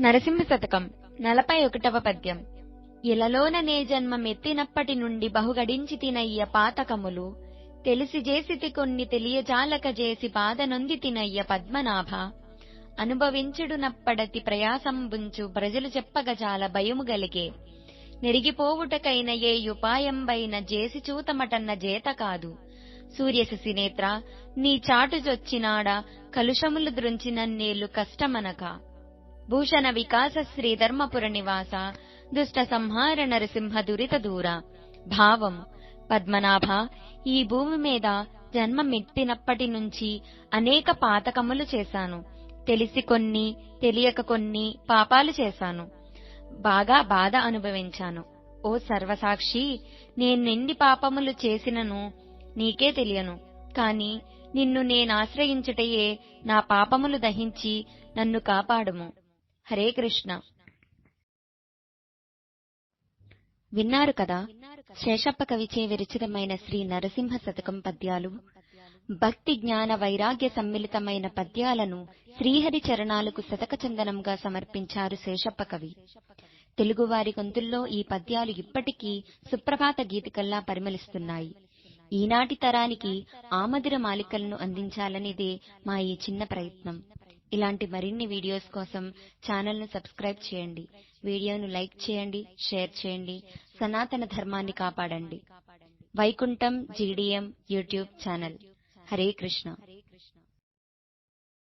నరసింహ శతకం నలభై ఒకటవ పద్యం. ఇలలోన నే జన్మమెత్తినప్పటి నుండి బహుగడించి తినయ్య పాతకములు తెలిసి జేసితి కొన్ని తెలియజాలక చేసి బాధనొంది తినయ్య పద్మనాభ. అనుభవించుడునప్పడతి ప్రయాసంబుంచు ప్రజలు చెప్పగజాల భయము గలిగే. నెరిగిపోవుటకైన ఏ ఉపాయంబైన జేసి చూతమటన్న జేత కాదు. సూర్యశశినేత్ర నీ నీ చాటుజొచ్చినాడ కలుషములు ద్రుంచినన్నేలు కష్టమనక. భూషణ వికాస శ్రీ ధర్మపుర నివాస దుష్ట సంహార నరసింహ దురిత దూర. భావం పద్మనాభ ఈ భూమి మీద జన్మమెత్తినప్పటి నుంచి అనేక పాతకములు చేశాను. తెలిసి కొన్ని తెలియక కొన్ని పాపాలు చేశాను. బాగా బాధ అనుభవించాను. ఓ సర్వసాక్షి నేనెన్ని పాపములు చేసినను నీకే తెలియను. కాని నిన్ను నేనాశ్రయించుటయే నా పాపములు దహించి నన్ను కాపాడుము. హరే కృష్ణ. విన్నారు కదా శేషప్ప కవిచే విరచితమైన శ్రీ నరసింహ శతకం పద్యాలు. భక్తి జ్ఞాన వైరాగ్య సమ్మిళితమైన పద్యాలను శ్రీహరి చరణాలకు శతక చందనంగా సమర్పించారు శేషప్ప కవి. తెలుగువారి గొంతుల్లో ఈ పద్యాలు ఇప్పటికీ సుప్రభాత గీతికల్లా పరిమళిస్తున్నాయి. ఈనాటి తరానికి ఆమదిర మాలికలను అందించాలనేదే మా ఈ చిన్న ప్రయత్నం. ఇలాంటి మరిన్ని వీడియోస్ కోసం ఛానల్ను సబ్స్క్రైబ్ చేయండి. వీడియోను లైక్ చేయండి షేర్ చేయండి సనాతన ధర్మాన్ని కాపాడండి. Vaikuntham GDM YouTube channel. Hare Krishna.